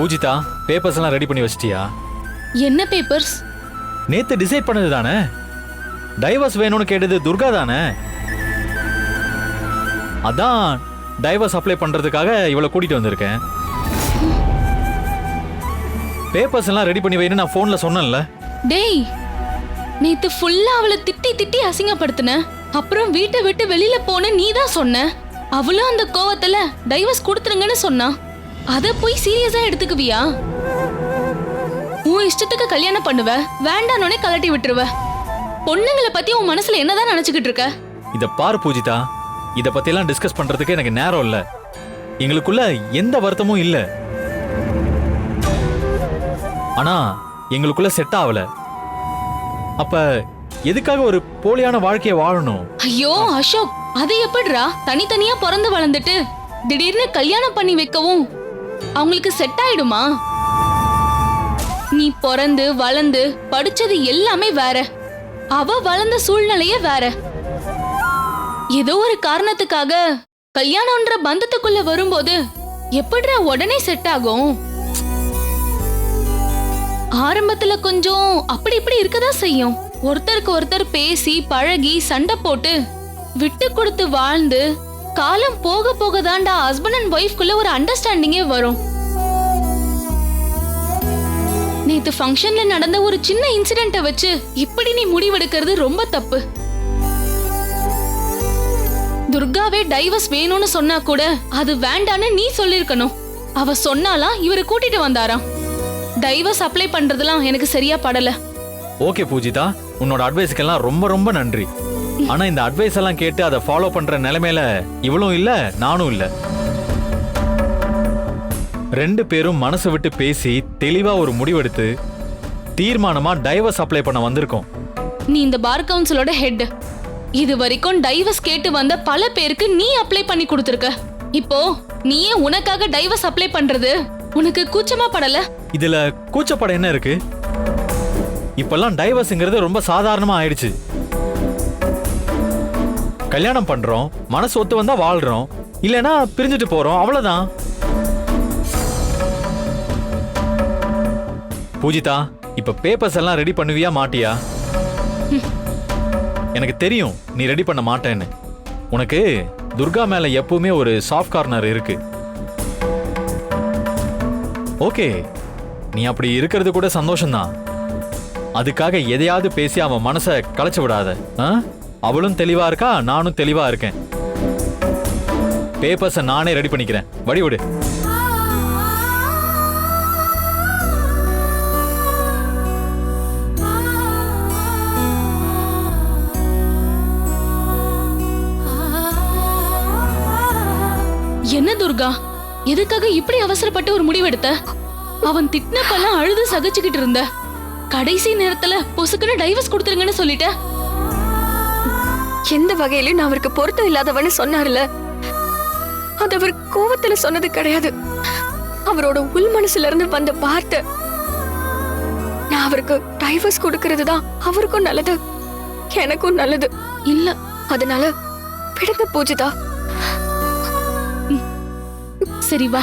Poojitha papers எல்லாம் ready பண்ணி வச்சிட்டியா? என்ன பேப்பர்ஸ் நேத்து டிசைட் பண்ணது தானே? டைவர்ஸ் வேணும்னு கேட்டது துர்கா தானே? அதான் டைவர்ஸ் அப்ளை பண்றதுக்காக இவளை கூட்டிட்டு வந்திருக்கேன். பேப்பர்ஸ் எல்லாம் ரெடி பண்ணி வைன்னு நான் ஃபோன்ல சொன்னேன்ல. டேய் நேத்து ஃபுல்லா அவளை திட்டி திட்டி அசிங்கப்படுத்தின. அப்புறம் வீட்டை விட்டு வெளியில போன நீ தான் சொன்ன. அவளும் அந்த கோவத்துல டைவர்ஸ் கொடுத்துருங்கன்னு சொன்னா. அத போய் சீரியஸா எடுத்துக்குவியா? உன் இஷ்டத்துக்கு கல்யாணம் பண்ணுவ வேண்டானோனே கலட்டி விட்டுருவ. பொண்ணுங்களை பத்தி உன் மனசுல என்னதான் நினைச்சுக்கிட்டு இருக்க? இத பாரு பூஜிதா. இத பத்தி எல்லாம் டிஸ்கஸ் பண்றதுக்கு எனக்கு நேரம் இல்ல. எங்களுக்குள்ள எந்த வருத்தமும் இல்ல. ஆனா எங்களுக்குள்ள செட் ஆகல அப்ப எதுக்காக ஒரு போலியான வாழ்க்கையை வாழணும்? ஐயோ அசோக் அது எப்படிடா? தனித்தனியா பிறந்து வளர்ந்துட்டு திடீர்னு கல்யாணம் பண்ணி வைக்கவும். அவங்களுக்கு செட் ஆயிடுமா? நீ பிறந்து வளர்ந்து படிச்சது எல்லாமே வேற. அவ வளர்ந்த சூழ்நிலையே வேற. ஏதோ ஒரு காரணத்துக்காக கல்யாணம்ன்ற பந்தத்துக்குள்ள வரும்போது எப்படிடா உடனே செட் ஆகும்? ஆரம்பத்துல கொஞ்சம் அப்படி இப்படி இருக்கதான் செய்யும். ஒருத்தருக்கு ஒருத்தர் பேசி பழகி சண்டை போட்டு விட்டு கொடுத்து வாழ்ந்து காலம் போக போக தான்டா ஹஸ்பண்ட் அண்ட் ஒய்ஃப்குள்ள ஒரு அண்டர்ஸ்டாண்டிங்கே வரும். நேத்து ஃபங்க்ஷன்ல நடந்த ஒரு சின்ன இன்சிடென்ட்டை வச்சு இப்படி நீ முடிவெடுக்கிறது ரொம்ப தப்பு. துர்காவே டைவர்ஸ் வேணும்னு சொன்னா கூட அது வேண்டான்னு நீ சொல்லிருக்கணும். அவ சொன்னாலாம் இவரை கூட்டிட்டு வந்தாராம். டைவர்ஸ் அப்ளை பண்றதுலாம் எனக்கு சரியா படல. ஓகே பூஜிதா உன்னோட அட்வைஸ்க்கெல்லாம் ரொம்ப ரொம்ப நன்றி. ஆனா இந்த அட்வைஸ் எல்லாம் கேட்டு அதை ஃபாலோ பண்ற நிலைமையில இவளும் இல்ல நானும் இல்ல. ரெண்டு பேரும் மனசு விட்டு பேசி தெளிவா ஒரு முடிவெடுத்து தீர்மானமா டைவர்ஸ் அப்ளை பண்ண வந்திருக்கோம். நீ இந்த பார் கவுன்சிலோட ஹெட் இது வரைக்கும் டைவர்ஸ் கேட்டு வந்த பல பேருக்கு நீ அப்ளை பண்ணி கொடுத்துருக்க. இப்போ நீயே உனக்காக டைவர்ஸ் அப்ளை பண்றது? உனக்கு கூச்சமா படல? இதுல கூச்சப்பட என்ன இருக்கு? இப்பெல்லாம் டைவர்ஸ்ங்கிறது ரொம்ப சாதாரணமா ஆயிடுச்சு. கல்யாணம் பண்றோம் மனசு ஒத்து வந்தா வாழ்றோம் இல்லனா பிரிஞ்சுட்டு போறோம் அவ்வளவுதான். பூஜிதா இப்ப பேப்பர்ஸ் எல்லாம் ரெடி பண்ணுவியா மாட்டியா? எனக்கு தெரியும் நீ ரெடி பண்ண மாட்டேன்னு. உனக்கு துர்கா மேல எப்பவுமே ஒரு சாஃப்ட் கார்னர் இருக்கு. ஓகே நீ அப்படி இருக்கிறது கூட சந்தோஷம்தான். அதுக்காக எதையாவது பேசி அவன் மனசை களைச்சு விடாத ஆ? அவளும் தெளிவா இருக்கா? நானும் தெளிவா இருக்கேன். பேப்பர்ஸை நானே ரெடி பண்ணிக்கிறேன். வடி விடு. என்ன துர்கா? எதுக்காக இப்படி அவசரப்பட்டு ஒரு முடிவெடுத்த? அவன் திட்டினப்பெல்லாம் அழுது சகிச்சுக்கிட்டு இருந்த. கடைசி நேரத்துல பொசுக்குன்னு டைவர்ஸ் கொடுத்துருங்கன்னு சொல்லிட்ட. எந்த வகையிலும் நான் அவருக்கு பொருத்தம் இல்லாதவன்னு சொன்னார்ல. அது அவர் கோவத்துல சொன்னது கிடையாது. அவரோட உள் மனசுல இருந்து வந்த வார்த்தை. நான் அவருக்கு டைவர்ஸ் கொடுக்கறது தான் அவருக்கும் நல்லது எனக்கும் நல்லது. இல்ல அதனால விடுங்க பூஜிதா. சரி வா.